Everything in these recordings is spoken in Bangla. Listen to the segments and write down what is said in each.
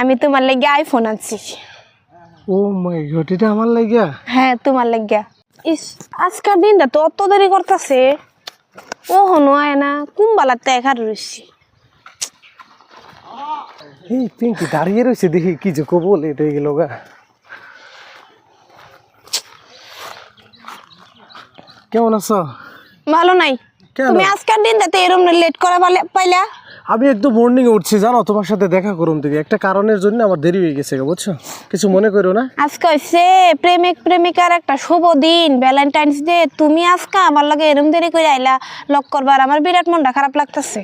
আমি তোমার লাগিয়া আইফোন আনছি। ও মাই গড এটা আমার লাগিয়া হ্যাঁ তোমার লাগিয়া ইস আজকাল দিনটা তো অত দেরি করতেছে। ও হনো আয় না কুম্বালাতে একা রয়েছি এই পিঙ্কি দাঁড়িয়ে রয়েছে দেখি কি যে কবল হয়ে গেল গা। কেমন আছো? ভালো নাই? তুমি আজকাল দিনটাতে এরম লেট করা পাইলা? আমি একদম মর্নিং উঠছি জানো তোমার সাথে দেখা করুন থেকে একটা কারণের জন্য আমার দেরি হয়ে গেছে বুঝছ? কিছু মনে করো না? আজকে হচ্ছে প্রেমিক প্রেমিকার একটা শুভ দিন ভ্যালেন্টাইন্স ডে তুমি আজকে আমার লাগে এরম দেরি করে আইলা লক করবার আমার বিরাট মনটা খারাপ লাগতেছে।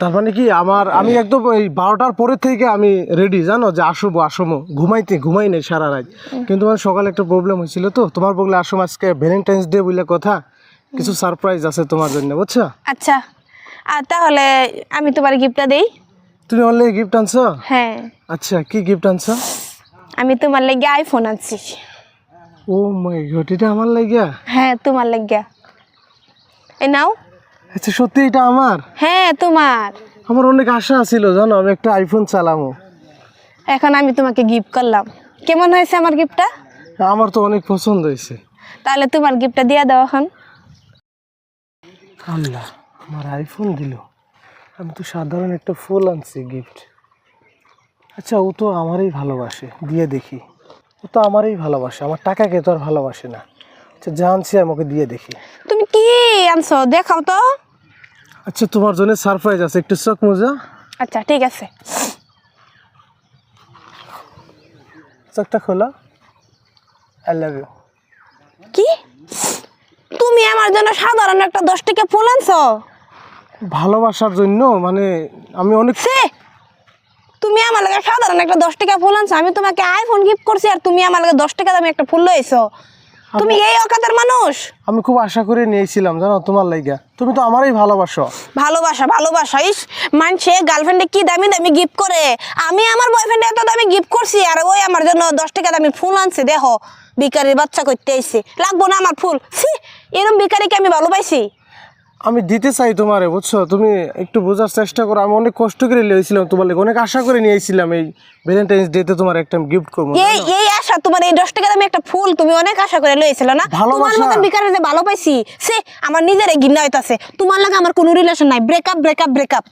তার মানে কি আমার আমি একদম এই বারোটার পরে থেকে আমি রেডি জানো যে আসব আসব ঘুমাইতে ঘুমাই নাই সারা রাত। কিন্তু আমার সকালে একটা প্রবলেম হয়েছিল তো তোমার বললে আসব আজকে ভ্যালেন্টাইন্স ডে বলে কথা কিছু সারপ্রাইজ আছে তোমার জন্য বুঝছ? আচ্ছা। আর তাহলে আমি তোমার গিফটটা দেই। তুমি আমার লেগে গিফট আনছো? হ্যাঁ। আচ্ছা কি গিফট আনছো? আমি তোমার লাগে আইফোন আনছি। ও মাই গড এটা আমার লাগিয়া হ্যাঁ তোমার লাগিয়া এই নাও। আচ্ছা সত্যি এটা আমার? হ্যাঁ তোমার। আমার অনেক আশা ছিল জানো আমি একটা আইফোন চালামো। এখন আমি তোমাকে গিফট করলাম। কেমন হয়েছে আমার গিফটটা আমার তো অনেক পছন্দ হয়েছে। তাহলে তোমার গিফটটা দিয়ে দাও এখন। আল্লাহ। আমার আইফোন দিল। আমি তো সাধারণ একটা ফুল আনছি গিফট আচ্ছা ও তো আমারই ভালোবাসে দিয়ে দেখি। ও তো আমারই ভালোবাসে আমার টাকাকে তো আর ভালোবাসে না। আচ্ছা জানছি আমাকে দিয়ে দেখি। তুমি কি আনছো? দেখাও তো। আচ্ছা তোমার জন্য সারপ্রাইজ আছে একটু চোখ মোজা। আচ্ছা ঠিক আছে। চোখটা খোলা। আই লাভ ইউ কি? তুমি আমার জন্য সাধারণ একটা দশ টাকা ফুল আনছো? ভালোবাসার জন্য মানে আমি অনেক তুমি আমার লাগে সাধারণ একটা দশ টাকা ফুল আনছো আমি তোমাকে আইফোন গিফট করছি আর তুমি আমার লাগে দশ টাকা দামে একটা ফুল লইছো। তুমি এই অকাতের মানুষ? আমি খুব আশা করে নিয়েছিলাম জানো তোমার লাইগা। তুমি তো আমারই ভালোবাসো। ভালোবাসা ভালোবাসা ইস! মানছে গার্লফ্রেন্ডে কি দামি দামি গিফট করে? আমি আমার বয়ফ্রেন্ডে এত দামি গিফট করছি আর ওই আমার জন্য দশ টাকা দামি ফুল আনছে দেখো। বিকারির বাচ্চা করতে আইছে। লাগবো না আমার ফুল? সি এরকম বিকারিকে আমি ভালো পাইছি আমি দিতে চাই তোমারে বুঝছ? তুমি একটু বোঝার চেষ্টা করো। আমি অনেক কষ্ট করে নিয়েছিলাম তোমার লেগে অনেক আশা করে নিয়েছিলাম এই ভ্যালেন্টাইন্স ডে তে তোমার একটা গিফট করব এই এই আশা তোমার এই দশ টাকা দামি একটা ফুল তুমি অনেক আশা করে লইছিল না? তোমার। মতন বিকারে যে ভালো পাইছি সে আমার নিজের ঘৃণা হইতাছে। তোমার লাগে আমার কোনো রিলেশন নাই। ব্রেকআপ ব্রেকআপ ব্রেকআপ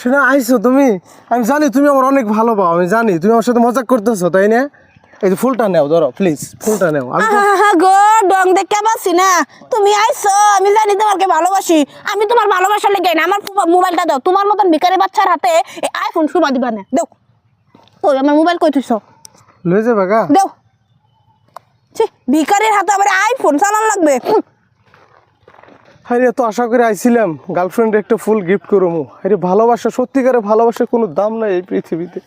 শোনা আইসো তুমি? আমি জানি তুমি আমার অনেক ভালো পাও আমি জানি। তুমি আমার সাথে মজাক করতেছো তাই না? এই যে ফুলটা নেও ধরো প্লিজ ফুলটা নেও। গো ডং দেখতে পাচ্ছি না। তুমি আইছো আমি জানি তোমাকে ভালোবাসি। আমি তোমার ভালোবাসা লেগে না আমার মোবাইলটা দাও। তোমার মতন ভিকারি বাচ্চার হাতে এই আইফোন সুমা দিবা না। দেও। ওই আমার মোবাইল কই থুইছো? লয়ে যাবে গা? দেও। ছি ভিকারির হাতে আবার আইফোন চালান লাগবে। আরে তো আশা করে আইছিলাম গার্লফ্রেন্ডে একটা ফুল গিফট করব আরে ভালোবাসা সত্যিকারে ভালোবাসার কোনো দাম নাই এই পৃথিবীতে।